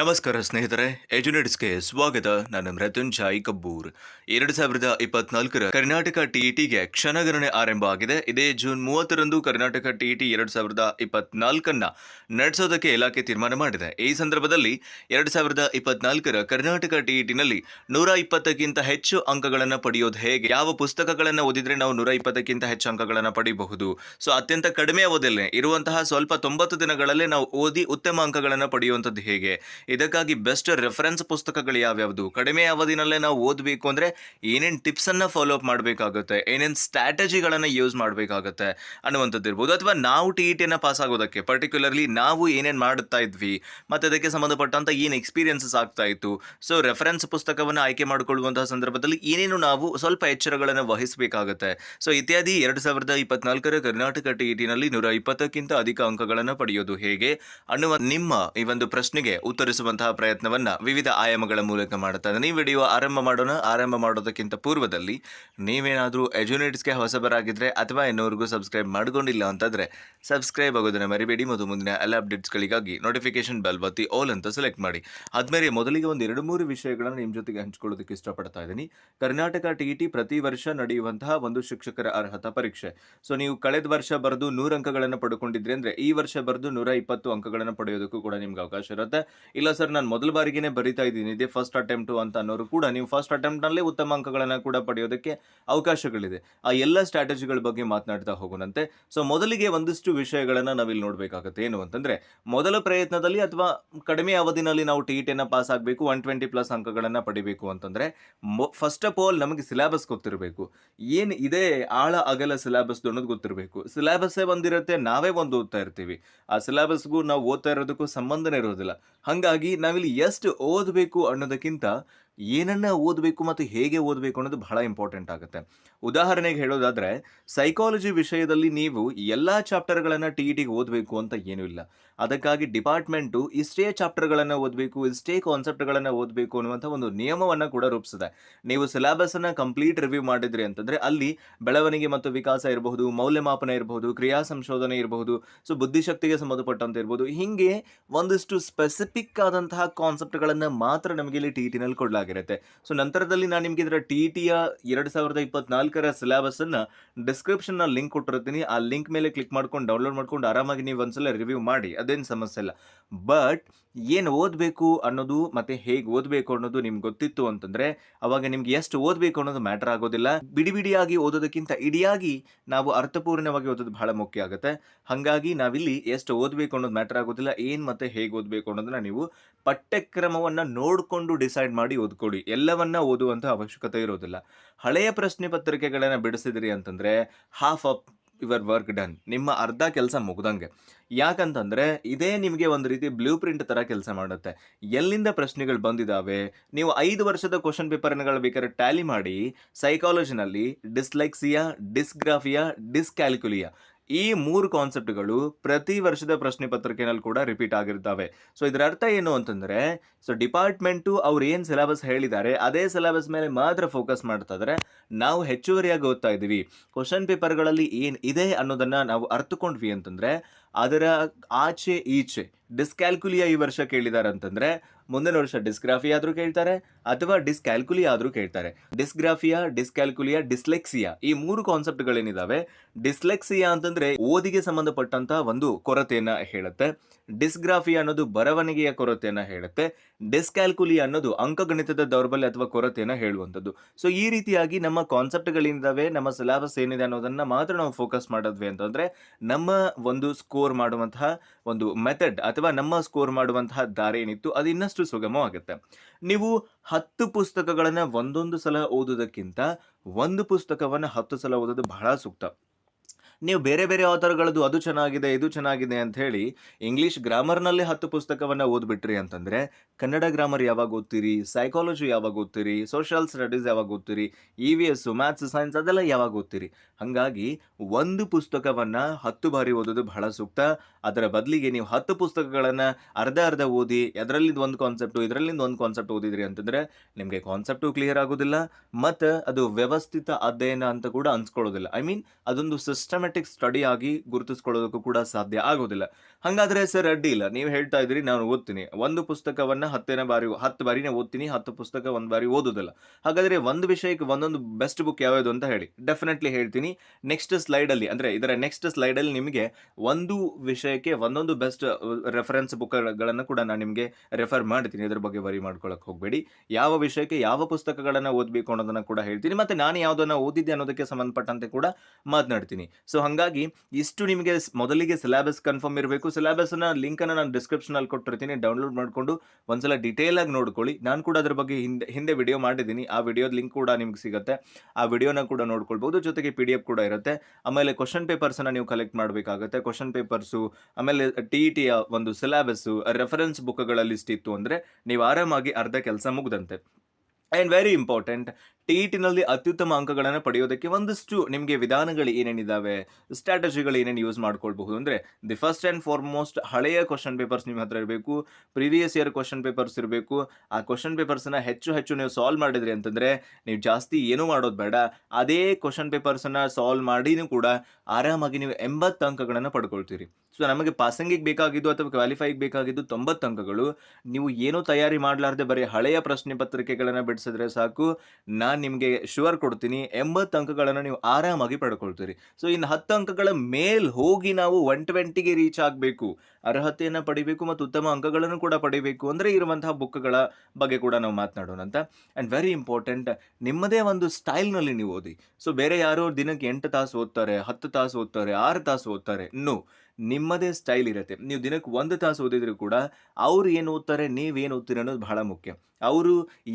ನಮಸ್ಕಾರ ಸ್ನೇಹಿತರೆ ಎಜುನೆಟ್ಸ್ಗೆ ಸ್ವಾಗತ. ನಾನು ಮೃತ್ಯುಂಜಯ್ ಕಬ್ಬೂರ್ ಎರಡು ಸಾವಿರದ ಇಪ್ಪತ್ನಾಲ್ಕರ ಕರ್ನಾಟಕ ಟಿಇಟಿಗೆ ಕ್ಷಣಗಣನೆ ಆರಂಭ ಆಗಿದೆ. ಇದೇ ಜೂನ್ ಮೂವತ್ತರಂದು ಕರ್ನಾಟಕ ಟಿಇಟಿ ಎರಡು ಸಾವಿರದ ಇಪ್ಪತ್ನಾಲ್ಕನ್ನ ನಡೆಸೋದಕ್ಕೆ ಇಲಾಖೆ ತೀರ್ಮಾನ ಮಾಡಿದೆ. ಈ ಸಂದರ್ಭದಲ್ಲಿ ಎರಡು ಸಾವಿರದ ಇಪ್ಪತ್ನಾಲ್ಕರ ಕರ್ನಾಟಕ ಟಿಇಟಿನಲ್ಲಿ ನೂರ ಇಪ್ಪತ್ತಕ್ಕಿಂತ ಹೆಚ್ಚು ಅಂಕಗಳನ್ನು ಪಡೆಯೋದು ಹೇಗೆ? ಯಾವ ಪುಸ್ತಕಗಳನ್ನು ಓದಿದ್ರೆ ನಾವು ನೂರ ಇಪ್ಪತ್ತಕ್ಕಿಂತ ಹೆಚ್ಚು ಅಂಕಗಳನ್ನು ಪಡೆಯಬಹುದು ಸೊ, ಅತ್ಯಂತ ಕಡಿಮೆ ಅವಧಿಯಲ್ಲೇ ಇರುವಂತಹ ಸ್ವಲ್ಪ ತೊಂಬತ್ತು ದಿನಗಳಲ್ಲೇ ನಾವು ಓದಿ ಉತ್ತಮ ಅಂಕಗಳನ್ನು ಪಡೆಯುವಂಥದ್ದು ಹೇಗೆ? ಇದಕ್ಕಾಗಿ ಬೆಸ್ಟ್ ರೆಫರೆನ್ಸ್ ಪುಸ್ತಕಗಳು ಯಾವ್ಯಾವುದು? ಕಡಿಮೆ ಅವಧಿನಲ್ಲೇ ನಾವು ಓದಬೇಕು ಅಂದರೆ ಏನೇನು ಟಿಪ್ಸನ್ನು ಫಾಲೋ ಅಪ್ ಮಾಡಬೇಕಾಗುತ್ತೆ, ಏನೇನು ಸ್ಟ್ರಾಟಜಿಗಳನ್ನು ಯೂಸ್ ಮಾಡಬೇಕಾಗುತ್ತೆ ಅನ್ನುವಂಥದ್ದು ಇರ್ಬೋದು. ಅಥವಾ ನಾವು ಟಿ ಇ ಟಿಯನ್ನು ಪಾಸ್ ಆಗೋದಕ್ಕೆ ಪರ್ಟಿಕ್ಯುಲರ್ಲಿ ನಾವು ಏನೇನು ಮಾಡುತ್ತಾ ಇದ್ವಿ, ಮತ್ತು ಅದಕ್ಕೆ ಸಂಬಂಧಪಟ್ಟಂಥ ಏನು ಎಕ್ಸ್ಪೀರಿಯನ್ಸಸ್ ಆಗ್ತಾ ಇತ್ತು. ಸೊ ರೆಫರೆನ್ಸ್ ಪುಸ್ತಕವನ್ನು ಆಯ್ಕೆ ಮಾಡಿಕೊಳ್ಳುವಂತಹ ಸಂದರ್ಭದಲ್ಲಿ ಏನೇನು ನಾವು ಸ್ವಲ್ಪ ಎಚ್ಚರಗಳನ್ನು ವಹಿಸಬೇಕಾಗುತ್ತೆ. ಸೊ ಇತ್ಯಾದಿ ಎರಡು ಸಾವಿರದ ಇಪ್ಪತ್ನಾಲ್ಕರ ಕರ್ನಾಟಕ ಟಿ ಇ ಟಿನಲ್ಲಿ ನೂರ ಇಪ್ಪತ್ತಕ್ಕಿಂತ ಅಧಿಕ ಅಂಕಗಳನ್ನು ಪಡೆಯೋದು ಹೇಗೆ ಅನ್ನುವ ನಿಮ್ಮ ಈ ಒಂದು ಪ್ರಶ್ನೆಗೆ ಉತ್ತರಿಸುವಂತಹ ಪ್ರಯತ್ನವನ್ನ ವಿವಿಧ ಆಯಾಮಗಳ ಮೂಲಕ ಮಾಡುತ್ತಾ ನೀವು ವಿಡಿಯೋ ಆರಂಭ ಮಾಡೋಣ. ಆರಂಭ ಮಾಡೋದಕ್ಕಿಂತ ಪೂರ್ವದಲ್ಲಿ ನೀವೇನಾದರೂ ಎಜುನೇಟ್ಸ್ಗೆ ಹೊಸಬರಾಗಿದ್ದರೆ ಅಥವಾ ಇನ್ನೂವರೆಗೂ ಸಬ್ಸ್ಕ್ರೈಬ್ ಮಾಡ್ಕೊಂಡಿಲ್ಲ ಅಂತಂದರೆ ಸಬ್ಸ್ಕ್ರೈಬ್ ಆಗೋದನ್ನು ಮರಿಬೇಡಿ. ಮತ್ತು ಮುಂದಿನ ಎಲ್ಲ ಅಪ್ಡೇಟ್ಸ್ಗಳಿಗಾಗಿ ನೋಟಿಫಿಕೇಶನ್ ಬೆಲ್ ಬತ್ತಿ ಆಲ್ ಅಂತ ಸೆಲೆಕ್ಟ್ ಮಾಡಿ. ಆದ್ಮೇಲೆ ಮೊದಲಿಗೆ ಒಂದು ಎರಡು ಮೂರು ವಿಷಯಗಳನ್ನು ನಿಮ್ಮ ಜೊತೆಗೆ ಹಂಚ್ಕೊಳ್ಳೋದಕ್ಕೆ ಇಷ್ಟಪಡ್ತಾ ಇದ್ದೀನಿ. ಕರ್ನಾಟಕ ಟಿ ಟಿ ಪ್ರತಿ ವರ್ಷ ನಡೆಯುವಂತಹ ಒಂದು ಶಿಕ್ಷಕರ ಅರ್ಹತಾ ಪರೀಕ್ಷೆ. ಸೊ ನೀವು ಕಳೆದ ವರ್ಷ ಬರೆದು ನೂರು ಅಂಕಗಳನ್ನು ಪಡ್ಕೊಂಡಿದ್ರಿ ಅಂದರೆ ಈ ವರ್ಷ ಬರೆದು ನೂರ ಇಪ್ಪತ್ತು ಅಂಕಗಳನ್ನು ಪಡೆಯೋದಕ್ಕೂ ಕೂಡ ನಿಮ್ಗೆ ಅವಕಾಶ ಇರುತ್ತೆ. ಇಲ್ಲ ಸರ್, ನಾನು ಮೊದಲ ಬಾರಿಗೆ ಬರಿತಾ ಇದ್ದೀನಿ. ಇದೇ ಫಸ್ಟ್ ಅಟೆಂಪ್ಟು ಅಂತ ಅನ್ನೋರು ಕೂಡ ನೀವು ಫಸ್ಟ್ ಅಟೆಂಪ್ಟ್ನಲ್ಲೇ ಉತ್ತಮ ಅಂಕಗಳನ್ನು ಕೂಡ ಪಡೆಯೋದಕ್ಕೆ ಅವಕಾಶಗಳಿದೆ. ಆ ಎಲ್ಲ ಸ್ಟ್ರಾಟಜಿಗಳ ಬಗ್ಗೆ ಮಾತನಾಡ್ತಾ ಹೋಗೋಣಂತೆ. ಸೊ ಮೊದಲಿಗೆ ಒಂದಿಷ್ಟು ವಿಷಯಗಳನ್ನು ನಾವಿಲ್ಲಿ ನೋಡಬೇಕಾಗುತ್ತೆ. ಏನು ಅಂತಂದರೆ, ಮೊದಲ ಪ್ರಯತ್ನದಲ್ಲಿ ಅಥವಾ ಕಡಿಮೆ ಅವಧಿನಲ್ಲಿ ನಾವು ಟಿ ಟಿಯನ್ನು ಪಾಸ್ ಆಗಬೇಕು ಒನ್ ಟ್ವೆಂಟಿ ಪ್ಲಸ್ ಅಂಕಗಳನ್ನು ಪಡಿಬೇಕು ಅಂತಂದರೆ ಫಸ್ಟ್ ಆಫ್ ಆಲ್ ನಮಗೆ ಸಿಲೆಬಸ್ ಗೊತ್ತಿರಬೇಕು. ಏನು ಇದೆ ಆಳ ಅಗಲ ಸಿಲೆಬಸ್ ಅನ್ನೋದು ಗೊತ್ತಿರಬೇಕು. ಸಿಲೆಬಸ್ಸೇ ಒಂದಿರುತ್ತೆ ನಾವೇ ಒಂದು ಓದ್ತಾ ಇರ್ತೀವಿ. ಆ ಸಿಲೆಬಸ್ಗೂ ನಾವು ಓದ್ತಾ ಇರೋದಕ್ಕೂ ಸಂಬಂಧನೇ ಇರೋದಿಲ್ಲ. ಹಾಗಾಗಿ ನಾವಿಲ್ಲಿ ಎಷ್ಟು ಓದಬೇಕು ಅನ್ನೋದಕ್ಕಿಂತ ಏನನ್ನ ಓದಬೇಕು ಮತ್ತು ಹೇಗೆ ಓದಬೇಕು ಅನ್ನೋದು ಬಹಳ ಇಂಪಾರ್ಟೆಂಟ್ ಆಗುತ್ತೆ. ಉದಾಹರಣೆಗೆ ಹೇಳೋದಾದರೆ ಸೈಕಾಲಜಿ ವಿಷಯದಲ್ಲಿ ನೀವು ಎಲ್ಲ ಚಾಪ್ಟರ್ಗಳನ್ನು ಟಿ ಇ ಟಿಗೆ ಓದಬೇಕು ಅಂತ ಏನೂ ಇಲ್ಲ. ಅದಕ್ಕಾಗಿ ಡಿಪಾರ್ಟ್ಮೆಂಟು ಇಷ್ಟೇ ಚಾಪ್ಟರ್ಗಳನ್ನು ಓದಬೇಕು, ಇಷ್ಟೇ ಕಾನ್ಸೆಪ್ಟ್ಗಳನ್ನು ಓದಬೇಕು ಅನ್ನುವಂಥ ಒಂದು ನಿಯಮವನ್ನು ಕೂಡ ರೂಪಿಸಿದೆ ನೀವು ಸಿಲೆಬಸ್ಸನ್ನು ಕಂಪ್ಲೀಟ್ ರಿವ್ಯೂ ಮಾಡಿದ್ರಿ ಅಂತಂದರೆ ಅಲ್ಲಿ ಬೆಳವಣಿಗೆ ಮತ್ತು ವಿಕಾಸ ಇರಬಹುದು, ಮೌಲ್ಯಮಾಪನ ಇರಬಹುದು, ಕ್ರಿಯಾ ಸಂಶೋಧನೆ ಇರಬಹುದು, ಸೊ ಬುದ್ಧಿಶಕ್ತಿಗೆ ಸಂಬಂಧಪಟ್ಟಂತ ಇರ್ಬೋದು ಹೀಗೆ ಒಂದಿಷ್ಟು ಸ್ಪೆಸಿಫಿಕ್ ಆದಂತಹ ಕಾನ್ಸೆಪ್ಟ್ಗಳನ್ನು ಮಾತ್ರ ನಮಗೆ ಇಲ್ಲಿ ಟಿ ಟಿನಲ್ಲಿ ಕೊಡಲಾಗಿರುತ್ತೆ ಸೊ ನಂತರದಲ್ಲಿ ನಾನು ನಿಮಗೆ ಇದರ ಟಿ ಟಿಯ ಎರಡು ಸಾವಿರದ ಇಪ್ಪತ್ನಾಲ್ಕರ ಸಿಲೆಬಸನ್ನು ಡಿಸ್ಕ್ರಿಪ್ಷನ್ನ ಲಿಂಕ್ ಕೊಟ್ಟಿರ್ತೀನಿ. ಆ ಲಿಂಕ್ ಮೇಲೆ ಕ್ಲಿಕ್ ಮಾಡ್ಕೊಂಡು ಡೌನ್ಲೋಡ್ ಮಾಡ್ಕೊಂಡು ಆರಾಮಾಗಿ ನೀವು ಒಂದ್ಸಲ ರಿವ್ಯೂ ಮಾಡಿ. ಅದೇನು ಸಮಸ್ಯೆ ಇಲ್ಲ. ಬಟ್ ಏನು ಓದಬೇಕು ಅನ್ನೋದು ಮತ್ತು ಹೇಗೆ ಓದಬೇಕು ಅನ್ನೋದು ನಿಮ್ಗೆ ಗೊತ್ತಿತ್ತು ಅಂತಂದರೆ, ಅವಾಗ ನಿಮ್ಗೆ ಎಷ್ಟು ಓದಬೇಕು ಅನ್ನೋದು ಮ್ಯಾಟರ್ ಆಗೋದಿಲ್ಲ. ಬಿಡಿ ಬಿಡಿಯಾಗಿ ಓದೋದಕ್ಕಿಂತ ಇಡಿಯಾಗಿ ನಾವು ಅರ್ಥಪೂರ್ಣವಾಗಿ ಓದೋದು ಬಹಳ ಮುಖ್ಯ ಆಗುತ್ತೆ. ಹಾಗಾಗಿ ನಾವಿಲ್ಲಿ ಎಷ್ಟು ಓದಬೇಕು ಅನ್ನೋದು ಮ್ಯಾಟರ್ ಆಗೋದಿಲ್ಲ. ಏನು ಮತ್ತು ಹೇಗೆ ಓದಬೇಕು ಅನ್ನೋದನ್ನ ನೀವು ಪಠ್ಯಕ್ರಮವನ್ನು ನೋಡಿಕೊಂಡು ಡಿಸೈಡ್ ಮಾಡಿ ಓದ್ಕೊಡಿ ಎಲ್ಲವನ್ನ ಓದುವಂಥ ಅವಶ್ಯಕತೆ ಇರೋದಿಲ್ಲ. ಹಳೆಯ ಪ್ರಶ್ನೆ ಪತ್ರಿಕೆಗಳನ್ನು ಬಿಡಿಸಿದ್ರಿ ಅಂತಂದರೆ half of your work done ನಿಮ್ಮ ಅರ್ಧ ಕೆಲಸ ಮುಗ್ದಂಗೆ. ಯಾಕಂತಂದರೆ, ಇದೇ ನಿಮಗೆ ಒಂದು ರೀತಿ ಬ್ಲೂ ಪ್ರಿಂಟ್ ಥರ ಕೆಲಸ ಮಾಡುತ್ತೆ. ಎಲ್ಲಿಂದ ಪ್ರಶ್ನೆಗಳು ಬಂದಿದ್ದಾವೆ ನೀವು ಐದು ವರ್ಷದ ಕ್ವಶನ್ ಪೇಪರ್ಗಳು ಬೇಕಾದ್ರೆ ಟ್ಯಾಲಿ ಮಾಡಿ ಸೈಕಾಲಜಿನಲ್ಲಿ ಡಿಸ್ಲೈಕ್ಸಿಯಾ ಡಿಸ್ಗ್ರಾಫಿಯಾ ಡಿಸ್ಕ್ಯಾಲ್ಕುಲಿಯಾ ಈ ಮೂರು ಕಾನ್ಸೆಪ್ಟ್ಗಳು ಪ್ರತಿ ವರ್ಷದ ಪ್ರಶ್ನೆ ಪತ್ರಿಕೆನಲ್ಲಿ ಕೂಡ ರಿಪೀಟ್ ಆಗಿರ್ತವೆ. ಸೊ ಇದರ ಅರ್ಥ ಏನು ಅಂತಂದರೆ ಸೊ ಡಿಪಾರ್ಟ್ಮೆಂಟು ಅವ್ರು ಏನು ಸಿಲೆಬಸ್ ಹೇಳಿದ್ದಾರೆ, ಅದೇ ಸಿಲೆಬಸ್ ಮೇಲೆ ಮಾತ್ರ ಫೋಕಸ್ ಮಾಡ್ತಾ ಇದ್ದಾರೆ ನಾವು ಹೆಚ್ಚುವರಿಯಾಗಿ ಓದ್ತಾ ಇದ್ದೀವಿ. ಕ್ವಶನ್ ಪೇಪರ್ಗಳಲ್ಲಿ ಏನು ಇದೆ ಅನ್ನೋದನ್ನು ನಾವು ಅರ್ಥಕೊಂಡ್ವಿ ಅಂತಂದರೆ ಅದರ ಆಚೆ ಈಚೆ ಡಿಸ್ಕ್ಯಾಲ್ಕುಲಿಯಾ ಈ ವರ್ಷ ಕೇಳಿದ್ದಾರೆ ಅಂತಂದರೆ ಮುಂದಿನ ವರ್ಷ ಡಿಸ್ಗ್ರಾಫಿಯಾ ಆದರೂ ಕೇಳ್ತಾರೆ ಅಥವಾ ಡಿಸ್ಕ್ಯಾಲ್ಕುಲಿಯಾ ಆದರೂ ಕೇಳ್ತಾರೆ. ಡಿಸ್ಗ್ರಾಫಿಯಾ, ಡಿಸ್ಕ್ಯಾಲ್ಕುಲಿಯಾ, ಡಿಸ್ಲೆಕ್ಸಿಯಾ ಈ ಮೂರು ಕಾನ್ಸೆಪ್ಟ್ಗಳೇನಿದಾವೆ ಡಿಸ್ಲೆಕ್ಸಿಯಾ ಅಂತಂದ್ರೆ ಓದಿಗೆ ಸಂಬಂಧಪಟ್ಟಂತ ಒಂದು ಕೊರತೆಯನ್ನು ಹೇಳುತ್ತೆ. ಡಿಸ್ಗ್ರಾಫಿಯಾ ಅನ್ನೋದು ಬರವಣಿಗೆಯ ಕೊರತೆಯನ್ನು ಹೇಳುತ್ತೆ. ಡಿಸ್ಕ್ಯಾಲ್ಕುಲಿಯಾ ಅನ್ನೋದು ಅಂಕಗಣಿತದ ದೌರ್ಬಲ್ಯ ಅಥವಾ ಕೊರತೆಯನ್ನು ಹೇಳುವಂಥದ್ದು. ಸೊ ಈ ರೀತಿಯಾಗಿ ನಮ್ಮ ಕಾನ್ಸೆಪ್ಟ್ಗಳಿಂದವೇ ನಮ್ಮ ಸಿಲೆಬಸ್ ಏನಿದೆ ಅನ್ನೋದನ್ನ ಮಾತ್ರ ನಾವು ಫೋಕಸ್ ಮಾಡಿದ್ವಿ ಅಂತಂದ್ರೆ, ನಮ್ಮ ಒಂದು ಸ್ಕೋರ್ ಮಾಡುವಂತಹ ಒಂದು ಮೆಥಡ್ ಅಥವಾ ನಮ್ಮ ಸ್ಕೋರ್ ಮಾಡುವಂತಹ ದಾರಿ ಏನಿತ್ತು, ಅದು ಇನ್ನಷ್ಟು ಸುಗಮವಾಗುತ್ತೆ. ನೀವು ಹತ್ತು ಪುಸ್ತಕಗಳನ್ನು ಒಂದೊಂದು ಸಲ ಓದೋದಕ್ಕಿಂತ ಒಂದು ಪುಸ್ತಕವನ್ನು ಹತ್ತು ಸಲ ಓದೋದು ಬಹಳ ಸೂಕ್ತ. ನೀವು ಬೇರೆ ಬೇರೆ ಆಥರ್ಗಳದ್ದು ಅದು ಚೆನ್ನಾಗಿದೆ, ಇದು ಚೆನ್ನಾಗಿದೆ ಅಂತ ಹೇಳಿ ಇಂಗ್ಲೀಷ್ ಗ್ರಾಮರ್ನಲ್ಲಿ ಹತ್ತು ಪುಸ್ತಕವನ್ನು ಓದ್ಬಿಟ್ರಿ ಅಂತಂದರೆ ಕನ್ನಡ ಗ್ರಾಮರ್ ಯಾವಾಗ ಓದ್ತೀರಿ ಸೈಕಾಲಜಿ ಯಾವಾಗ ಓದ್ತೀರಿ ಸೋಷಿಯಲ್ ಸ್ಟಡೀಸ್ ಯಾವಾಗ ಓದ್ತೀರಿ E V S maths science ಅದೆಲ್ಲ ಯಾವಾಗ ಓದ್ತೀರಿ? ಹಾಗಾಗಿ ಒಂದು ಪುಸ್ತಕವನ್ನು ಹತ್ತು ಬಾರಿ ಓದೋದು ಬಹಳ ಸೂಕ್ತ. ಅದರ ಬದಲಿಗೆ ನೀವು ಹತ್ತು ಪುಸ್ತಕಗಳನ್ನು ಅರ್ಧ ಅರ್ಧ ಓದಿ ಅದರಲ್ಲಿಂದ ಒಂದು ಕಾನ್ಸೆಪ್ಟು ಇದರಲ್ಲಿಂದ ಒಂದು ಕಾನ್ಸೆಪ್ಟ್ ಓದಿದ್ರಿ ಅಂತಂದರೆ ನಿಮಗೆ ಕಾನ್ಸೆಪ್ಟು ಕ್ಲಿಯರ್ ಆಗೋದಿಲ್ಲ. ಮತ್ತು ಅದು ವ್ಯವಸ್ಥಿತ ಅಧ್ಯಯನ ಅಂತ ಕೂಡ ಅನ್ಸ್ಕೊಳ್ಳೋದಿಲ್ಲ. ಐ ಮೀನ್ ಅದೊಂದು ಸಿಸ್ಟಮೆಟಿಕ್ ಸಿಸ್ಟಮ್ಯಾಟಿಕ್ ಸ್ಟಡಿ ಆಗಿ ಗುರುತಿಸ್ಕೊಳ್ಳೋದಕ್ಕೂ ಕೂಡ ಸಾಧ್ಯ ಆಗೋದಿಲ್ಲ. ಹಾಗಾದ್ರೆ ಸರ್, ಅಡ್ಡಿ ಇಲ್ಲ. ನೀವು ಹೇಳ್ತಾ ಇದ್ದೀರಿ, ನಾನು ಓದ್ತೀನಿ. ಒಂದು ಪುಸ್ತಕವನ್ನ ಹತ್ತನೇ ಬಾರಿ, ಹತ್ತು ಬಾರಿನೇ ಓದ್ತೀನಿ, ಹತ್ತು ಪುಸ್ತಕ ಒಂದು ಬಾರಿ ಓದೋದಿಲ್ಲ ಹಾಗಾದ್ರೆ ಒಂದು ವಿಷಯಕ್ಕೆ ಒಂದೊಂದು ಬೆಸ್ಟ್ ಬುಕ್ ಯಾವ್ಯಾವುದು ಅಂತ ಹೇಳಿ. ಡೆಫಿನೆಟ್ಲಿ ಹೇಳ್ತೀನಿ. ನೆಕ್ಸ್ಟ್ ಸ್ಲೈಡಲ್ಲಿ ಅಂದರೆ ಇದರ ನೆಕ್ಸ್ಟ್ ಸ್ಲೈಡಲ್ಲಿ ನಿಮಗೆ ಒಂದು ವಿಷಯಕ್ಕೆ ಒಂದೊಂದು ಬೆಸ್ಟ್ ರೆಫರೆನ್ಸ್ ಬುಕ್ಗಳನ್ನು ಕೂಡ ನಾನು ನಿಮಗೆ ರೆಫರ್ ಮಾಡ್ತೀನಿ. ಇದ್ರ ಬಗ್ಗೆ ವರಿ ಮಾಡ್ಕೊಳಕ್ಕೆ ಹೋಗಬೇಡಿ. ಯಾವ ವಿಷಯಕ್ಕೆ ಯಾವ ಪುಸ್ತಕಗಳನ್ನು ಓದಬೇಕು ಅನ್ನೋದನ್ನು ಕೂಡ ಹೇಳ್ತೀನಿ. ಮತ್ತು ನಾನು ಯಾವುದನ್ನು ಓದಿದ್ದೆ ಅನ್ನೋದಕ್ಕೆ ಸಂಬಂಧಪಟ್ಟಂತೆ ಕೂಡ ಮಾತನಾಡ್ತೀನಿ. ಸೊ ಹಾಗಾಗಿ ಇಷ್ಟು ನಿಮಗೆ ಮೊದಲಿಗೆ ಸಿಲೆಬಸ್ ಕನ್ಫರ್ಮ್ ಇರಬೇಕು. ಸಿಲೆಬಸ್ನ ಲಿಂಕನ್ನು ನಾನು ಡಿಸ್ಕ್ರಿಪ್ಷನಲ್ಲಿ ಕೊಟ್ಟಿರ್ತೀನಿ. ಡೌನ್ಲೋಡ್ ಮಾಡಿಕೊಂಡು ಒಂದ್ಸಲ ಡೀಟೇಲ್ ಆಗಿ ನೋಡ್ಕೊಳ್ಳಿ. ನಾನು ಕೂಡ ಅದ್ರ ಬಗ್ಗೆ ಹಿಂದೆ ಹಿಂದೆ ವಿಡಿಯೋ ಮಾಡಿದ್ದೀನಿ. ಆ ವಿಡಿಯೋದ ಲಿಂಕ್ ಕೂಡ ನಿಮ್ಗೆ ಸಿಗುತ್ತೆ. ಆ ವಿಡಿಯೋನ ಕೂಡ ನೋಡ್ಕೊಳ್ಬೋದು. ಜೊತೆಗೆ ಪಿ ಡಿ ಎಫ್ ಕೂಡ ಇರುತ್ತೆ. ಆಮೇಲೆ ಕ್ವಶನ್ ಪೇಪರ್ಸನ್ನು ನೀವು ಕಲೆಕ್ಟ್ ಮಾಡಬೇಕಾಗುತ್ತೆ. ಕ್ವಶನ್ ಪೇಪರ್ಸು ಆಮೇಲೆ ಟಿ ಇ ಟಿಯ ಒಂದು ಸಿಲೆಬಸ್ಸು ರೆಫರೆನ್ಸ್ ಬುಕ್ಗಳ ಲಿಸ್ಟ್ ಇತ್ತು ಅಂದರೆ ನೀವು ಆರಾಮಾಗಿ ಅರ್ಧ ಕೆಲಸ ಮುಗ್ದಂತೆ. And very important T E ಟಿನಲ್ಲಿ ಅತ್ಯುತ್ತಮ ಅಂಕಗಳನ್ನು ಪಡೆಯೋದಕ್ಕೆ ಒಂದಷ್ಟು ನಿಮಗೆ ವಿಧಾನಗಳು ಏನೇನಿದ್ದಾವೆ ಸ್ಟ್ರಾಟಜಿಗಳು ಏನೇನು ಯೂಸ್ ಮಾಡ್ಕೊಳ್ಬಹುದು? ಅಂದರೆ ದಿ ಫಸ್ಟ್ ಆ್ಯಂಡ್ ಫಾರ್ಮೋಸ್ಟ್ ಹಳೆಯ ಕ್ವಶನ್ ಪೇಪರ್ಸ್ ನಿಮ್ಮ ಹತ್ರ ಇರಬೇಕು ಪ್ರೀವಿಯಸ್ ಇಯರ್ ಕ್ವಶನ್ ಪೇಪರ್ಸ್ ಇರಬೇಕು. ಆ ಕ್ವಶನ್ ಪೇಪರ್ಸನ್ನು ಹೆಚ್ಚು ಹೆಚ್ಚು ನೀವು ಸಾಲ್ವ್ ಮಾಡಿದ್ರಿ ಅಂತಂದರೆ ನೀವು ಜಾಸ್ತಿ ಏನೂ ಮಾಡೋದು ಬೇಡ. ಅದೇ ಕ್ವಶನ್ ಪೇಪರ್ಸನ್ನು ಸಾಲ್ವ್ ಮಾಡಿನೂ ಕೂಡ ಆರಾಮಾಗಿ ನೀವು ಎಂಬತ್ತು ಅಂಕಗಳನ್ನು ಪಡ್ಕೊಳ್ತೀರಿ. ಸೊ ನಮಗೆ ಪಾಸಿಂಗಿಗೆ ಬೇಕಾಗಿದ್ದು ಅಥವಾ ಕ್ವಾಲಿಫೈಗೆ ಬೇಕಾಗಿದ್ದು ತೊಂಬತ್ತು ಅಂಕಗಳು. ನೀವು ಏನೂ ತಯಾರಿ ಮಾಡಲಾರ್ದೆ ಬರೀ ಹಳೆಯ ಪ್ರಶ್ನೆ ಪತ್ರಿಕೆಗಳನ್ನು ಬಿಡಿಸಿದ್ರೆ ಸಾಕು. ನಾನು ನಿಮಗೆ ಶುವರ್ ಕೊಡ್ತೀನಿ, ಎಂಬತ್ತು ಅಂಕಗಳನ್ನು ನೀವು ಆರಾಮಾಗಿ ಪಡ್ಕೊಳ್ತೀರಿ. ಸೊ ಇನ್ನು ಹತ್ತು ಅಂಕಗಳ ಮೇಲ್ ಹೋಗಿ ನಾವು ಒನ್ ಟ್ವೆಂಟಿಗೆ ರೀಚ್ ಆಗಬೇಕು. ಅರ್ಹತೆಯನ್ನು ಪಡಿಬೇಕು ಮತ್ತು ಉತ್ತಮ ಅಂಕಗಳನ್ನು ಕೂಡ ಪಡಿಬೇಕು ಅಂದರೆ ಇರುವಂತಹ ಬುಕ್ಗಳ ಬಗ್ಗೆ ಕೂಡ ನಾವು ಮಾತನಾಡೋಣ ಅಂತ. ಆ್ಯಂಡ್ ವೆರಿ ಇಂಪಾರ್ಟೆಂಟ್ ನಿಮ್ಮದೇ ಒಂದು ಸ್ಟೈಲ್ನಲ್ಲಿ ನೀವು ಓದಿ. ಸೊ ಬೇರೆ ಯಾರೋ ದಿನಕ್ಕೆ ಎಂಟು ತಾಸು ಓದ್ತಾರೆ, ಹತ್ತು ತಾಸು ಓದ್ತಾರೆ, ಆರು ತಾಸು ಓದ್ತಾರೆ. ನೋ ನಿಮ್ಮದೇ ಸ್ಟೈಲ್ ಇರುತ್ತೆ. ನೀವು ದಿನಕ್ಕೆ ಒಂದು ತಾಸು ಓದಿದ್ರು ಕೂಡ ಅವ್ರು ಏನು ಓದ್ತಾರೆ ನೀವೇನು ಓದ್ತೀರಿ ಅನ್ನೋದು ಬಹಳ ಮುಖ್ಯ. ಅವರು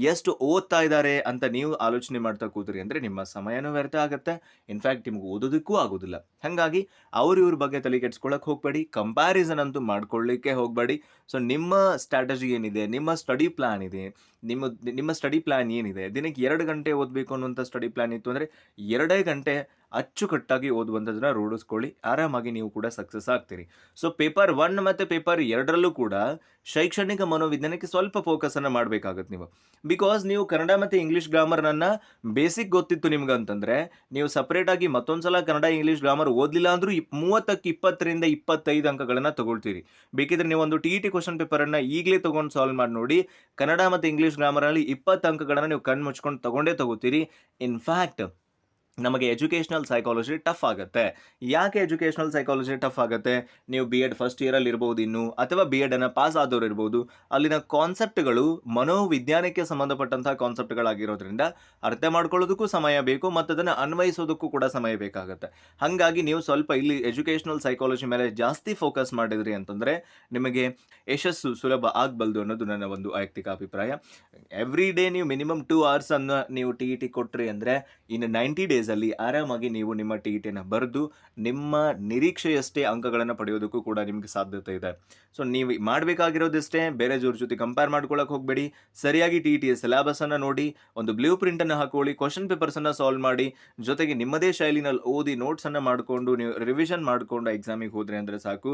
ಎಷ್ಟು ಓದ್ತಾ ಇದ್ದಾರೆ ಅಂತ ನೀವು ಆಲೋಚನೆ ಮಾಡ್ತಾ ಕೂತ್ರಿ ಅಂದರೆ ನಿಮ್ಮ ಸಮಯನೂ ವ್ಯರ್ಥ ಆಗುತ್ತೆ. ಇನ್ಫ್ಯಾಕ್ಟ್ ನಿಮ್ಗೆ ಓದೋದಕ್ಕೂ ಆಗೋದಿಲ್ಲ. ಹಾಗಾಗಿ ಅವ್ರು ಇವ್ರ ಬಗ್ಗೆ ತಲೆ ಕೆಡ್ಸ್ಕೊಳಕ್ಕೆ ಹೋಗಬೇಡಿ. ಕಂಪ್ಯಾರಿಸನ್ ಅಂತೂ ಮಾಡ್ಕೊಳ್ಳಿಕ್ಕೆ ಹೋಗಬೇಡಿ. ಸೊ ನಿಮ್ಮ ಸ್ಟ್ರಾಟಜಿ ಏನಿದೆ? ನಿಮ್ಮ ಸ್ಟಡಿ ಪ್ಲ್ಯಾನ್ ಇದೆ. ನಿಮ್ಮ ನಿಮ್ಮ ಸ್ಟಡಿ ಪ್ಲ್ಯಾನ್ ಏನಿದೆ? ದಿನಕ್ಕೆ ಎರಡು ಗಂಟೆ ಓದಬೇಕು ಅನ್ನುವಂಥ ಸ್ಟಡಿ ಪ್ಲ್ಯಾನ್ ಇತ್ತು ಅಂದರೆ ಎರಡೇ ಗಂಟೆ ಅಚ್ಚುಕಟ್ಟಾಗಿ ಓದುವಂಥದ್ದನ್ನ ರೂಢಿಸ್ಕೊಳ್ಳಿ. ಆರಾಮಾಗಿ ನೀವು ಕೂಡ ಸಕ್ಸಸ್ ಆಗ್ತೀರಿ. ಸೊ ಪೇಪರ್ ಒನ್ ಮತ್ತು ಪೇಪರ್ ಎರಡರಲ್ಲೂ ಕೂಡ ಶೈಕ್ಷಣಿಕ ಮನೋವಿಜ್ಞಾನಕ್ಕೆ ಸ್ವಲ್ಪ ಫೋಕಸನ್ನು ಮಾಡಬೇಕಾಗುತ್ತೆ ನೀವು. ಬಿಕಾಸ್ ನೀವು ಕನ್ನಡ ಮತ್ತು ಇಂಗ್ಲೀಷ್ ಗ್ರಾಮರ್ನನ್ನು ಬೇಸಿಕ್ ಗೊತ್ತಿತ್ತು ನಿಮ್ಗೆ ಅಂತಂದರೆ, ನೀವು ಸಪ್ರೇಟಾಗಿ ಮತ್ತೊಂದು ಸಲ ಕನ್ನಡ ಇಂಗ್ಲೀಷ್ ಗ್ರಾಮರ್ ಓದಲಿಲ್ಲ ಅಂದರೂ ಮೂವತ್ತಕ್ಕೆ ಇಪ್ಪತ್ತರಿಂದ ಇಪ್ಪತ್ತೈದು ಅಂಕಗಳನ್ನು ತೊಗೊಳ್ತೀರಿ. ಬೇಕಿದ್ರೆ ನೀವು ಒಂದು ಟಿ ಇ ಟಿ ಕ್ವಶನ್ ಪೇಪರನ್ನು ಈಗಲೇ ತೊಗೊಂಡು ಸಾಲ್ವ್ ಮಾಡಿ ನೋಡಿ, ಕನ್ನಡ ಮತ್ತು ಇಂಗ್ಲೀಷ್ ಗ್ರಾಮರಲ್ಲಿ ಇಪ್ಪತ್ತು ಅಂಕಗಳನ್ನು ನೀವು ಕಣ್ಣು ಮುಚ್ಕೊಂಡು ತಗೊಂಡೇ ತಗೋತೀರಿ. ಇನ್ಫ್ಯಾಕ್ಟ್ ನಮಗೆ ಎಜುಕೇಷ್ನಲ್ ಸೈಕಾಲಜಿ ಟಫ್ ಆಗುತ್ತೆ. ಯಾಕೆ ಎಜುಕೇಷನಲ್ ಸೈಕಾಲಜಿ ಟಫ್ ಆಗುತ್ತೆ? ನೀವು ಬಿ ಎಡ್ ಫಸ್ಟ್ ಇಯರಲ್ಲಿ ಇರ್ಬೋದು ಇನ್ನು, ಅಥವಾ ಬಿ ಎಡನ್ನು ಪಾಸ್ ಆದವರು ಇರ್ಬೋದು. ಅಲ್ಲಿನ ಕಾನ್ಸೆಪ್ಟ್ಗಳು ಮನೋವಿಜ್ಞಾನಕ್ಕೆ ಸಂಬಂಧಪಟ್ಟಂತಹ ಕಾನ್ಸೆಪ್ಟ್ಗಳಾಗಿರೋದ್ರಿಂದ ಅರ್ಥ ಮಾಡ್ಕೊಳ್ಳೋದಕ್ಕೂ ಸಮಯ ಬೇಕು, ಮತ್ತು ಅದನ್ನು ಅನ್ವಯಿಸೋದಕ್ಕೂ ಕೂಡ ಸಮಯ ಬೇಕಾಗುತ್ತೆ. ಹಾಗಾಗಿ ನೀವು ಸ್ವಲ್ಪ ಇಲ್ಲಿ ಎಜುಕೇಷ್ನಲ್ ಸೈಕಾಲಜಿ ಮೇಲೆ ಜಾಸ್ತಿ ಫೋಕಸ್ ಮಾಡಿದ್ರಿ ಅಂತಂದರೆ ನಿಮಗೆ ಯಶಸ್ಸು ಸುಲಭ ಆಗಬಲ್ದು ಅನ್ನೋದು ನನ್ನ ಒಂದು ವೈಯಕ್ತಿಕ ಅಭಿಪ್ರಾಯ. ಎವ್ರಿ ಡೇ ನೀವು ಮಿನಿಮಮ್ ಟೂ ಅವರ್ಸನ್ನು ನೀವು ಟಿ ಇ ಟಿ ಕೊಟ್ರಿ ಅಂದರೆ ಇನ್ನು ನೈಂಟಿ ಡೇಸಲ್ಲಿ ಆರಾಮಾಗಿ ನೀವು ನಿಮ್ಮ ಟಿ ಇ ಬರೆದು ನಿಮ್ಮ ನಿರೀಕ್ಷೆಯಷ್ಟೇ ಅಂಕಗಳನ್ನು ಪಡೆಯೋದಕ್ಕೂ ಕೂಡ ನಿಮಗೆ ಸಾಧ್ಯತೆ ಇದೆ. ಸೊ ನೀವು ಮಾಡಬೇಕಾಗಿರೋದಿಷ್ಟೇ, ಬೇರೆ ಜೋರ್ ಜೊತೆ ಕಂಪೇರ್ ಮಾಡ್ಕೊಳ್ಳೋಕೆ ಹೋಗಬೇಡಿ, ಸರಿಯಾಗಿ ಟಿ ಇ ಟಿಯ ಸಿಲೆಬಸನ್ನು ನೋಡಿ, ಒಂದು ಬ್ಲೂ ಪ್ರಿಂಟನ್ನು ಹಾಕೊಳ್ಳಿ ಕ್ವಶನ್ ಪೇಪರ್ಸನ್ನು ಸಾಲ್ವ್ ಮಾಡಿ, ಜೊತೆಗೆ ನಿಮ್ಮದೇ ಶೈಲಿನಲ್ಲಿ ಓದಿ ನೋಟ್ಸನ್ನು ಮಾಡಿಕೊಂಡು, ನೀವು ರಿವಿಷನ್ ಮಾಡಿಕೊಂಡು ಎಕ್ಸಾಮಿಗೆ ಹೋದರೆ ಅಂದರೆ ಸಾಕು.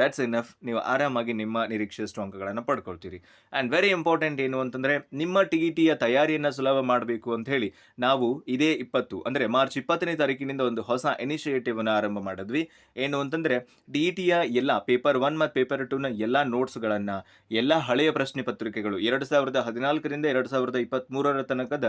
ದಟ್ಸ್ ಇನಫ್ ನೀವು ಆರಾಮಾಗಿ ನಿಮ್ಮ ನಿರೀಕ್ಷೆಯಷ್ಟು ಅಂಕಗಳನ್ನು ಪಡ್ಕೊಳ್ತೀರಿ. ಆ್ಯಂಡ್ ವೆರಿ ಇಂಪಾರ್ಟೆಂಟ್ ಏನು ಅಂತಂದರೆ, ನಿಮ್ಮ ಟಿ ಇ ಟಿಯ ತಯಾರಿಯನ್ನು ಸುಲಭ ಮಾಡಬೇಕು ಅಂತ ಹೇಳಿ, ನಾವು ಇದೇ ಇಪ್ಪತ್ತು, ಅಂದರೆ ಮಾರ್ಚ್ ಇಪ್ಪತ್ತನೇ ತಾರೀಕಿನಿಂದ ಒಂದು ಹೊಸ ಇನಿಷಿಯೇಟಿವ್ ಅನ್ನು ಆರಂಭ ಮಾಡಿದ್ವಿ. ಏನು ಅಂತಂದರೆ ಟಿ ಇ ಟಿಯ ಎಲ್ಲ ಪೇಪರ್ ಒನ್ ಮತ್ತು ಪೇಪರ್ ಟೂನ ಎಲ್ಲ ನೋಟ್ಸ್ಗಳನ್ನು ಎಲ್ಲ ಹಳೆಯ ಪ್ರಶ್ನೆ ಪತ್ರಿಕೆಗಳು, ಎರಡು ಸಾವಿರದ ಹದಿನಾಲ್ಕರಿಂದ ಎರಡು ಸಾವಿರದ ಇಪ್ಪತ್ತ್ಮೂರರ ತನಕದ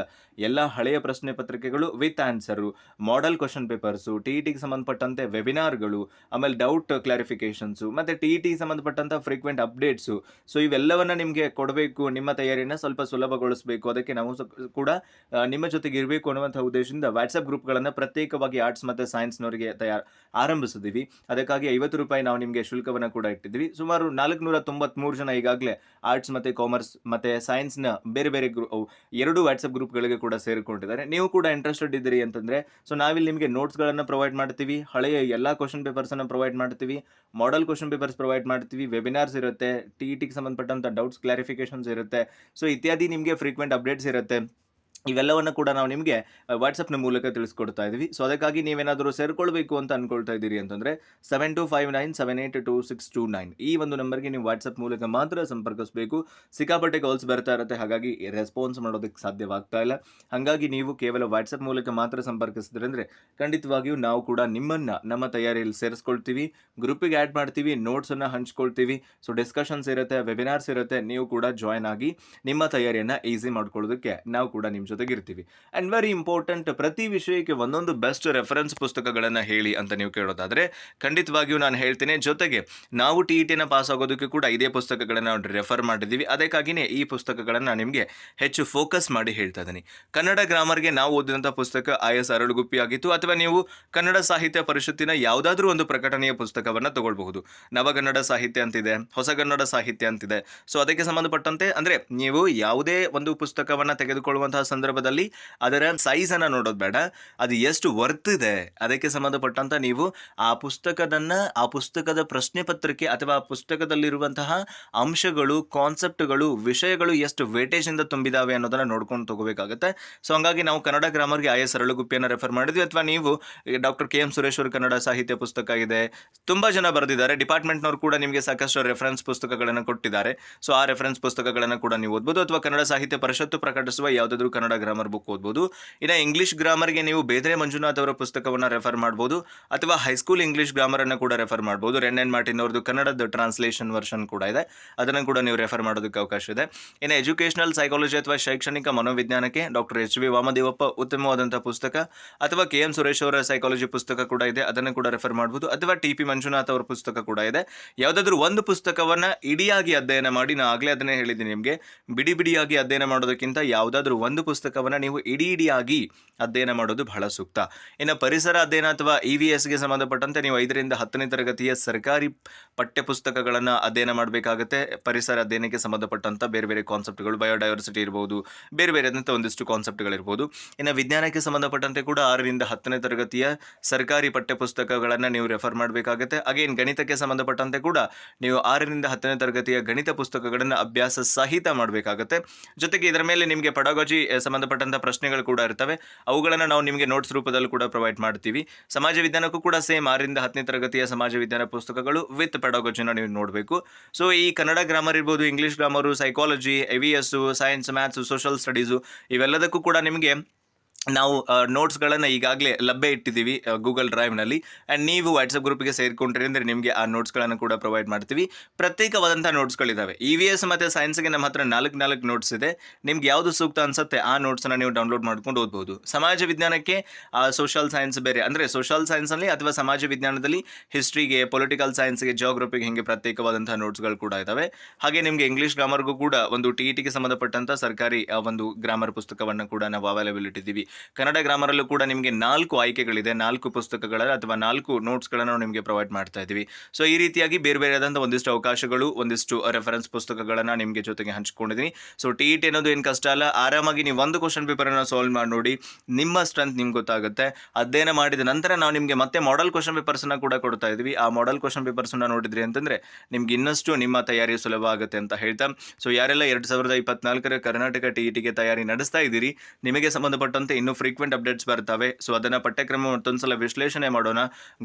ಎಲ್ಲ ಹಳೆಯ ಪ್ರಶ್ನೆ ಪತ್ರಿಕೆಗಳು with answer model question papers T E ಟಿಗೆ ಸಂಬಂಧಪಟ್ಟಂತೆ ವೆಬಿನಾರ್ಗಳು ಆಮೇಲೆ ಡೌಟ್ ಕ್ಲಾರಿಫಿಕೇಷನ್ಸು ಮತ್ತು ಟಿ ಇ ಟಿಗೆ ಸಂಬಂಧಪಟ್ಟಂಥ ಫ್ರೀಕ್ವೆಂಟ್ ಅಪ್ಡೇಟ್ಸು ಸೊ ಇವೆಲ್ಲವನ್ನು ನಿಮಗೆ ಕೊಡಬೇಕು, ನಿಮ್ಮ ತಯಾರಿಯನ್ನು ಸ್ವಲ್ಪ ಸುಲಭಗೊಳಿಸಬೇಕು. ಅದಕ್ಕೆ ನಾವು ಕೂಡ ನಿಮ್ಮ ಜೊತೆಗೆ ಇರಬೇಕು ಅನ್ನುವಂಥ ಉದ್ದೇಶದಿಂದ ವಾಟ್ಸಪ್ ಗ್ರೂಪ್ಗಳನ್ನು ಪ್ರತ್ಯೇಕವಾಗಿ ಆರ್ಟ್ಸ್ ಮತ್ತು ಸೈನ್ಸ್ನವರಿಗೆ ತಯಾರು ಆರಂಭಿಸಿದ್ದೀವಿ ಅದಕ್ಕಾಗಿ ಐವತ್ತು ರೂಪಾಯಿ ನಾವು ನಿಮಗೆ ಶುಲ್ಕವನ್ನು ಕೂಡ ಇಟ್ಟಿದ್ವಿ ಸುಮಾರು ನಾಲ್ಕುನೂರ ತೊಂಬತ್ಮೂರು ಜನ ಈಗಾಗಲೇ ಆರ್ಟ್ಸ್ ಮತ್ತು ಕಾಮರ್ಸ್ ಮತ್ತು ಸೈನ್ಸ್ನ ಬೇರೆ ಬೇರೆ ಗ್ರೂ ಎರಡು ವಾಟ್ಸಪ್ ಗ್ರೂಪ್ಗಳಿಗೆ ಕೂಡ ಸೇರಿಕೊಂಡಿದ್ದಾರೆ. ನೀವು ಕೂಡ ಇಂಟ್ರೆಸ್ಟೆಡ್ ಇದ್ದೀರಿ ಅಂತಂದರೆ, ಸೊ ನಾವಿಲ್ಲಿ ನಿಮಗೆ ನೋಟ್ಸ್ಗಳನ್ನು ಪ್ರೊವೈಡ್ ಮಾಡ್ತೀವಿ. ಹಳೆಯ ಎಲ್ಲ ಕ್ವಶನ್ ಪೇಪರ್ಸನ್ನು ಪ್ರೊವೈಡ್ ಮಾಡ್ತೀವಿ. ಮಾಡೆಲ್ ಕ್ವಶನ್ ಪೇಪರ್ಸ್ ಪ್ರೊವೈಡ್ ಮಾಡ್ತೀವಿ. ವೆಬಿನಾರ್ಸ್ ಇರುತ್ತೆ. ಟಿ ಇ ಟಿಗೆ ಸಂಬಂಧಪಟ್ಟಂಥ ಡೌಟ್ಸ್, ಕ್ಲಾರಿಫಿಕೇಷನ್ಸ್ ಇರುತ್ತೆ. ಸೊ ಇತ್ಯಾದಿ ನಿಮಗೆ ಫ್ರೀಕ್ವೆಂಟ್ ಅಪ್ಡೇಟ್ಸ್ ಇರುತ್ತೆ. ಇವೆಲ್ಲವನ್ನು ಕೂಡ ನಾವು ನಿಮಗೆ ವಾಟ್ಸಪ್ನ ಮೂಲಕ ತಿಳಿಸ್ಕೊಡ್ತಾ ಇದ್ದೀವಿ ಸೊ ಅದಕ್ಕಾಗಿ ನೀವೇನಾದರೂ ಸೇರ್ಕೊಳ್ಬೇಕು ಅಂತ ಅನ್ಕೊಳ್ತಾ ಇದ್ದೀರಿ ಅಂತಂದರೆ seven two five nine seven eight two six two nine ಈ ಒಂದು ನಂಬರ್ಗೆ ನೀವು ವಾಟ್ಸಪ್ ಮೂಲಕ ಮಾತ್ರ ಸಂಪರ್ಕಿಸಬೇಕು. ಸಿಕ್ಕಾಪಟ್ಟೆ ಕಾಲ್ಸ್ ಬರ್ತಾ ಇರುತ್ತೆ. ಹಾಗಾಗಿ ರೆಸ್ಪಾನ್ಸ್ ಮಾಡೋದಕ್ಕೆ ಸಾಧ್ಯವಾಗ್ತಾ ಇಲ್ಲ. ಹಾಗಾಗಿ ನೀವು ಕೇವಲ ವಾಟ್ಸಪ್ ಮೂಲಕ ಮಾತ್ರ ಸಂಪರ್ಕಿಸಿದ್ರೆ ಅಂದರೆ ಖಂಡಿತವಾಗಿಯೂ ನಾವು ಕೂಡ ನಿಮ್ಮನ್ನು, ನಮ್ಮ ತಯಾರಿಯಲ್ಲಿ ಸೇರಿಸ್ಕೊಳ್ತೀವಿ. ಗ್ರೂಪಿಗೆ ಆ್ಯಡ್ ಮಾಡ್ತೀವಿ ನೋಟ್ಸನ್ನು ಹಂಚ್ಕೊಳ್ತೀವಿ. ಸೊ ಡಿಸ್ಕಷನ್ಸ್ ಇರುತ್ತೆ ವೆಬಿನಾರ್ಸ್ ಇರುತ್ತೆ. ನೀವು ಕೂಡ ಜಾಯ್ನ್ ಆಗಿ ನಿಮ್ಮ ತಯಾರಿಯನ್ನು ಈಸಿ ಮಾಡ್ಕೊಳ್ಳೋದಕ್ಕೆ ನಾವು ಕೂಡ ನಿಮ್ಮ ಜೊತೆಗೆ ಇರ್ತೀವಿ ಆ್ಯಂಡ್ ವೆರಿ ಇಂಪಾರ್ಟೆಂಟ್ ಪ್ರತಿ ವಿಷಯಕ್ಕೆ ಒಂದೊಂದು ಬೆಸ್ಟ್ ರೆಫರೆನ್ಸ್ ಪುಸ್ತಕಗಳನ್ನು ಹೇಳಿ ಅಂತ ನೀವು ಕೇಳೋದಾದರೆ, ಖಂಡಿತವಾಗಿಯೂ ನಾನು ಹೇಳ್ತೇನೆ, ಜೊತೆಗೆ ನಾವು ಟಿ ಇ ಟಿನ ಪಾಸ್ ಆಗೋದಕ್ಕೆ ಕೂಡ ಇದೇ ಪುಸ್ತಕಗಳನ್ನು ನಾವು ರೆಫರ್ ಮಾಡಿದ್ದೀವಿ. ಅದಕ್ಕಾಗಿಯೇ ಈ ಪುಸ್ತಕಗಳನ್ನು ನಿಮಗೆ ಹೆಚ್ಚು ಫೋಕಸ್ ಮಾಡಿ ಹೇಳ್ತಾ ಇದ್ದೀನಿ. ಕನ್ನಡ ಗ್ರಾಮರ್ಗೆ ನಾವು ಓದಿದಂಥ ಪುಸ್ತಕ ಐ ಎಸ್ ಅರಳುಗುಪ್ಪಿ ಆಗಿತ್ತು ಅಥವಾ ನೀವು ಕನ್ನಡ ಸಾಹಿತ್ಯ ಪರಿಷತ್ತಿನ ಯಾವುದಾದ್ರೂ ಒಂದು ಪ್ರಕಟಣೆಯ ಪುಸ್ತಕವನ್ನು ತಗೊಳ್ಬಹುದು. ನವಗನ್ನಡ ಸಾಹಿತ್ಯ ಅಂತಿದೆ, ಹೊಸಗನ್ನಡ ಸಾಹಿತ್ಯ ಅಂತಿದೆ. ಸೊ ಅದಕ್ಕೆ ಸಂಬಂಧಪಟ್ಟಂತೆ, ಅಂದರೆ ನೀವು ಯಾವುದೇ ಒಂದು ಪುಸ್ತಕವನ್ನು ತೆಗೆದುಕೊಳ್ಳುವಂತಹ ಸಂದರ್ಭದಲ್ಲಿ ಅದರ ಅನ್ನ ನೋಡೋದು ಬೇಡ. ಅದು ಎಷ್ಟು ವರ್ತ್ ಇದೆ? ಅದಕ್ಕೆ ಸಂಬಂಧಪಟ್ಟಂತ ನೀವು ಆ ಪುಸ್ತಕದನ್ನ, ಆ ಪುಸ್ತಕದ ಪ್ರಶ್ನೆ ಪತ್ರಿಕೆ ಅಥವಾ ಆ ಪುಸ್ತಕದಲ್ಲಿರುವಂತಹ ಅಂಶಗಳು ಕಾನ್ಸೆಪ್ಟ್ಗಳು ವಿಷಯಗಳು ಎಷ್ಟು ವೇಟೇಜ್ ಇಂದ ತುಂಬಿದಾವೆ ಅನ್ನೋದನ್ನ ನೋಡ್ಕೊಂಡು ತಗೋಬೇಕಾಗುತ್ತೆ. ಸೊ ಹಂಗಾಗಿ ನಾವು ಕನ್ನಡ ಗ್ರಾಮರ್ಗೆ ಆಯ ಸರಳ ಅರಳುಗುಪ್ಪಿಯನ್ನು ರೆಫರ್ ಮಾಡಿದ್ವಿ. ಅಥವಾ ನೀವು doctor K M Sureshwar Kannada ಸಾಹಿತ್ಯ ಪುಸ್ತಕ ಇದೆ. ತುಂಬಾ ಜನ ಬರೆದಿದ್ದಾರೆ. ಡಿಪಾರ್ಟ್ಮೆಂಟ್ನವರು ಕೂಡ ನಿಮಗೆ ಸಾಕಷ್ಟು ರೆಫರೆನ್ಸ್ ಪುಸ್ತಕಗಳನ್ನು ಕೊಟ್ಟಿದ್ದಾರೆ. ಸೊ ಆ ರೆಫರೆನ್ಸ್ ಪುಸ್ತಕಗಳನ್ನು ಕೂಡ ನೀವು ಓದ್ಬೋದು. ಅಥವಾ ಕನ್ನಡ ಸಾಹಿತ್ಯ ಪರಿಷತ್ತು ಪ್ರಕಟಿಸುವ ಯಾವುದಾದ್ರೂ ಕನ್ನಡ ಗ್ರಾಮರ್ ಬುಕ್ ಓದ್ಬೋದು. ಇನ್ನು ಇಂಗ್ಲಿಷ್ ಗ್ರಾಮರ್ಗೆ ನೀವು ಬೇದ್ರೆ ಮಂಜುನಾಥ್ ಅವರ ಪುಸ್ತಕವನ್ನು ರೆಫರ್ ಮಾಡ್ಬೋದು. ಅಥವಾ ಹೈಸ್ಕೂಲ್ ಇಂಗ್ಲಿಷ್ ಗ್ರಾಮರನ್ನು ಕೂಡ ರೆಫರ್ ಮಾಡ್ಬೋದು. ರೆನ್ ಎನ್ ಮಾರ್ಟಿನ್ ಅವ್ರದ್ದು ಕನ್ನಡದ ಟ್ರಾನ್ಸ್ಲೇಷನ್ ವರ್ಷನ್ ಕೂಡ ಇದೆ. ಅದನ್ನು ಕೂಡ ನೀವು ರೆಫರ್ ಮಾಡೋದಕ್ಕೆ ಅವಕಾಶ ಇದೆ. ಇನ್ನು ಎಜುಕೇಷನಲ್ ಸೈಕಾಲಜಿ ಅಥವಾ ಶೈಕ್ಷಣಿಕ ಮನೋವಿಜ್ಞಾನಕ್ಕೆ ಡಾಕ್ಟರ್ ಎಚ್ ವಿ ವಾಮದೇವಪ್ಪ ಉತ್ತಮವಾದಂಥ ಪುಸ್ತಕ ಅಥವಾ ಕೆ ಎಂ ಸುರೇಶ್ ಅವರ ಸೈಕಾಲಜಿ ಪುಸ್ತಕ ಕೂಡ ಇದೆ. ಅದನ್ನು ಕೂಡ ರೆಫರ್ ಮಾಡ್ಬೋದು. ಅಥವಾ ಟಿ ಪಿ ಮಂಜುನಾಥ್ ಅವರ ಪುಸ್ತಕ ಕೂಡ ಇದೆ. ಯಾವುದಾದ್ರೂ ಒಂದು ಪುಸ್ತಕವನ್ನು ಇಡಿಯಾಗಿ ಅಧ್ಯಯನ ಮಾಡಿ. ನಾನು ಆಗಲೇ ಅದನ್ನೇ ಹೇಳಿದ್ದೀನಿ ನಿಮಗೆ. ಬಿಡಿ ಬಿಡಿಯಾಗಿ ಅಧ್ಯಯನ ಮಾಡೋದಕ್ಕಿಂತ ಯಾವುದಾದ್ರೂ ಒಂದು ಪುಸ್ತಕವನ್ನು ನೀವು ಇಡೀ ಇಡಿಯಾಗಿ ಅಧ್ಯಯನ ಮಾಡೋದು ಬಹಳ ಸೂಕ್ತ. ಇನ್ನು ಪರಿಸರ ಅಧ್ಯಯನ ಅಥವಾ ಇ ವಿ ಎಸ್ಗೆ ಸಂಬಂಧಪಟ್ಟಂತೆ ನೀವು ಐದರಿಂದ ಹತ್ತನೇ ತರಗತಿಯ ಸರ್ಕಾರಿ ಪಠ್ಯಪುಸ್ತಕಗಳನ್ನು ಅಧ್ಯಯನ ಮಾಡಬೇಕಾಗುತ್ತೆ. ಪರಿಸರ ಅಧ್ಯಯನಕ್ಕೆ ಸಂಬಂಧಪಟ್ಟಂಥ ಬೇರೆ ಬೇರೆ ಕಾನ್ಸೆಪ್ಟ್ಗಳು ಬಯೋಡೈವರ್ಸಿಟಿ ಇರ್ಬೋದು, ಬೇರೆ ಬೇರೆ ಆದಂಥ ಒಂದಿಷ್ಟು ಕಾನ್ಸೆಪ್ಟ್ಗಳಿರ್ಬೋದು ಇನ್ನು ವಿಜ್ಞಾನಕ್ಕೆ ಸಂಬಂಧಪಟ್ಟಂತೆ ಕೂಡ ಆರರಿಂದ ಹತ್ತನೇ ತರಗತಿಯ ಸರ್ಕಾರಿ ಪಠ್ಯಪುಸ್ತಕಗಳನ್ನು ನೀವು ರೆಫರ್ ಮಾಡಬೇಕಾಗುತ್ತೆ. ಅಗೇನ್ ಗಣಿತಕ್ಕೆ ಸಂಬಂಧಪಟ್ಟಂತೆ ಕೂಡ ನೀವು ಆರರಿಂದ ಹತ್ತನೇ ತರಗತಿಯ ಗಣಿತ ಪುಸ್ತಕಗಳನ್ನು ಅಭ್ಯಾಸ ಸಹಿತ ಮಾಡಬೇಕಾಗುತ್ತೆ. ಜೊತೆಗೆ ಇದರ ಮೇಲೆ ನಿಮಗೆ ಪಡಾಗೋಜಿ ಸಂಬಂಧಪಟ್ಟಂಥ ಪ್ರಶ್ನೆಗಳು ಕೂಡ ಇರ್ತವೆ. ಅವುಗಳನ್ನು ನಾವು ನಿಮಗೆ ನೋಟ್ಸ್ ರೂಪದಲ್ಲಿ ಕೂಡ ಪ್ರೊವೈಡ್ ಮಾಡ್ತೀವಿ. ಸಮಾಜ ವಿಜ್ಞಾನಕ್ಕೂ ಕೂಡ ಸೇಮ್ ಆರಿಂದ ಹತ್ತನೇ ತರಗತಿಯ ಸಮಾಜ ವಿಜ್ಞಾನ ಪುಸ್ತಕಗಳು ವಿತ್ ಪೆಡಾಗಜಿನ ನೀವು ನೋಡಬೇಕು. ಸೊ ಈ ಕನ್ನಡ ಗ್ರಾಮರ್ ಇರ್ಬೋದು English grammar psychology E V S science maths social studies ಇವೆಲ್ಲದಕ್ಕೂ ಕೂಡ ನಿಮಗೆ ನಾವು ನೋಟ್ಸ್ಗಳನ್ನು ಈಗಾಗಲೇ ಲಭ್ಯ ಇಟ್ಟಿದ್ದೀವಿ ಗೂಗಲ್ ಡ್ರೈವ್ನಲ್ಲಿ ಆ್ಯಂಡ್ ನೀವು ವಾಟ್ಸಪ್ ಗ್ರೂಪಿಗೆ ಸೇರಿಕೊಂಡ್ರಿ ಅಂದರೆ ನಿಮಗೆ ಆ ನೋಟ್ಸ್ಗಳನ್ನು ಕೂಡ ಪ್ರೊವೈಡ್ ಮಾಡ್ತೀವಿ. ಪ್ರತ್ಯೇಕವಾದಂಥ ನೋಟ್ಸ್ಗಳಿದ್ದಾವೆ ಇ ವಿ ಎಸ್ ಮತ್ತು ಸೈನ್ಸ್ಗೆ ನಮ್ಮ ಹತ್ರ ನಾಲ್ಕು ನಾಲ್ಕು ನೋಟ್ಸ್ ಇದೆ. ನಿಮ್ಗೆ ಯಾವುದು ಸೂಕ್ತ ಅನ್ಸುತ್ತೆ ಆ ನೋಟ್ಸನ್ನು ನೀವು ಡೌನ್ಲೋಡ್ ಮಾಡ್ಕೊಂಡು ಓದ್ಬೋದು. ಸಮಾಜ ವಿಜ್ಞಾನಕ್ಕೆ ಸೋಷಲ್ ಸೈನ್ಸ್ ಬೇರೆ, ಅಂದರೆ ಸೋಷಲ್ ಸೈನ್ಸಲ್ಲಿ ಅಥವಾ ಸಮಾಜ ವಿಜ್ಞಾನದಲ್ಲಿ ಹಿಸ್ಟ್ರಿಗೆ ಪೊಲಿಟಿಕಲ್ ಸೈನ್ಸ್ಗೆ ಜೋಗ್ರಫಿಗೆ ಹಿಂಗೆ ಪ್ರತ್ಯೇಕವಾದಂಥ ನೋಟ್ಸ್ಗಳು ಕೂಡ ಇದ್ದಾವೆ ಹಾಗೆ ನಿಮಗೆ ಇಂಗ್ಲೀಷ್ ಗ್ರಾಮರ್ಗೂ ಕೂಡ ಒಂದು ಟಿ ಇ ಟಿಗೆ ಸಂಬಂಧಪಟ್ಟಂಥ ಸರ್ಕಾರಿ ಒಂದು ಗ್ರಾಮರ್ ಪುಸ್ತಕವನ್ನು ಕೂಡ ನಾವು ಅವೈಲೇಬಲ್ ಇಟ್ಟಿದ್ದೀವಿ. ಕನ್ನಡ ಗ್ರಾಮರಲ್ಲೂ ಕೂಡ ನಿಮಗೆ ನಾಲ್ಕು ಆಯ್ಕೆಗಳಿದೆ, ನಾಲ್ಕು ಪುಸ್ತಕಗಳ ಅಥವಾ ನಾಲ್ಕು ನೋಟ್ಸ್ಗಳನ್ನು ನಾವು ನಿಮಗೆ ಪ್ರೊವೈಡ್ ಮಾಡ್ತಾ ಇದ್ದೀವಿ. ಸೊ ಈ ರೀತಿಯಾಗಿ ಬೇರೆ ಬೇರೆ ಆದಂಥ ಒಂದಿಷ್ಟು ಅವಕಾಶಗಳು, ಒಂದಿಷ್ಟು ರೆಫರೆನ್ಸ್ ಪುಸ್ತಕಗಳನ್ನು ನಿಮಗೆ ಜೊತೆಗೆ ಹಂಚ್ಕೊಂಡಿದ್ದೀನಿ ಸೊ ಟಿ ಇ ಟಿ ಅನ್ನೋದು ಏನು ಕಷ್ಟ ಅಲ್ಲ, ಆರಾಮಾಗಿ ನೀವು ಒಂದು ಕ್ವಶನ್ ಪೇಪರನ್ನು ಸಾಲ್ವ್ ಮಾಡಿ ನೋಡಿ, ನಿಮ್ಮ ಸ್ಟ್ರೆಂತ್ ನಿಮ್ಗೆ ಗೊತ್ತಾಗುತ್ತೆ. ಅಧ್ಯಯನ ಮಾಡಿದ ನಂತರ ನಾವು ನಿಮಗೆ ಮತ್ತೆ ಮಾಡೆಲ್ ಕ್ವಶನ್ ಪೇಪರ್ಸನ್ನು ಕೂಡ ಕೊಡ್ತಾ ಇದ್ದೀವಿ. ಆ ಮಾಡೆಲ್ ಕ್ವಶನ್ ಪೇಪರ್ಸನ್ನು ನೋಡಿದ್ರಿ ಅಂತಂದರೆ, ನಿಮ್ಗೆ ಇನ್ನಷ್ಟು ನಿಮ್ಮ ತಯಾರಿ ಸುಲಭ ಆಗುತ್ತೆ ಅಂತ ಹೇಳ್ತಾ. ಸೊ ಯಾರೆಲ್ಲ ಎರಡು ಸಾವಿರದ ಇಪ್ಪತ್ನಾಲ್ಕರ ಕರ್ನಾಟಕ ಟಿ ಟಿಗೆ ತಯಾರಿ ನಡೆಸ್ತಾ ಇದ್ದೀರಿ, ನಿಮಗೆ ಸಂಬಂಧಪಟ್ಟಂತೆ ಇನ್ನೂ ಫ್ರೀಕ್ವೆಂಟ್ ಅಪ್ಡೇಟ್ಸ್ ಬರ್ತವೆ. ಸೊ ಅದನ್ನು ಪಠ್ಯಕ್ರಮ ಮತ್ತೊಂದ್ಸಲ ವಿಶ್ಲೇಷಣೆ ಮಾಡೋಣ.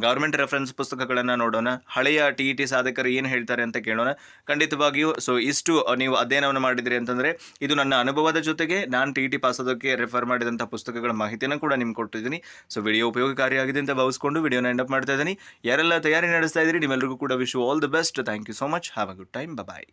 ಗೌರ್ಮೆಂಟ್ ರೆಫರೆನ್ಸ್ ಪುಸ್ತಕಗಳನ್ನು ನೋಡೋಣ. ಹಳೆಯ ಟಿ ಇ ಟಿ ಸಾಧಕರು ಏನು ಹೇಳ್ತಾರೆ ಅಂತ ಕೇಳೋಣ. ಖಂಡಿತವಾಗಿಯೂ ಸೊ ಇಷ್ಟು ನೀವು ಅಧ್ಯಯನವನ್ನು ಮಾಡಿದ್ರಿ ಅಂತಂದರೆ, ಇದು ನನ್ನ ಅನುಭವದ ಜೊತೆಗೆ ನಾನು ಟಿ ಇ ಟಿ ರೆಫರ್ ಮಾಡಿದಂಥ ಪುಸ್ತಕಗಳ ಮಾಹಿತಿಯನ್ನು ಕೂಡ ನಿಮ್ಗೆ ಕೊಟ್ಟಿದ್ದೀನಿ. ಸೊ ವಿಡಿಯೋ ಉಪಯೋಗಕಾರಿಯಾಗಿದೆ ಅಂತ ಭಾವಿಸ್ಕೊಂಡು ವಿಡಿಯೋನ ಎಂಡಪ್ ಮಾಡ್ತಾ ಇದ್ದೀನಿ. ಯಾರೆಲ್ಲ ತಯಾರಿ ನಡೆಸ್ತಾ ಇದ್ದೀರಿ ನಿಮ್ಮೆಲ್ಲರಿಗೂ ಕೂಡ wish all the best thank you so much have a good time bye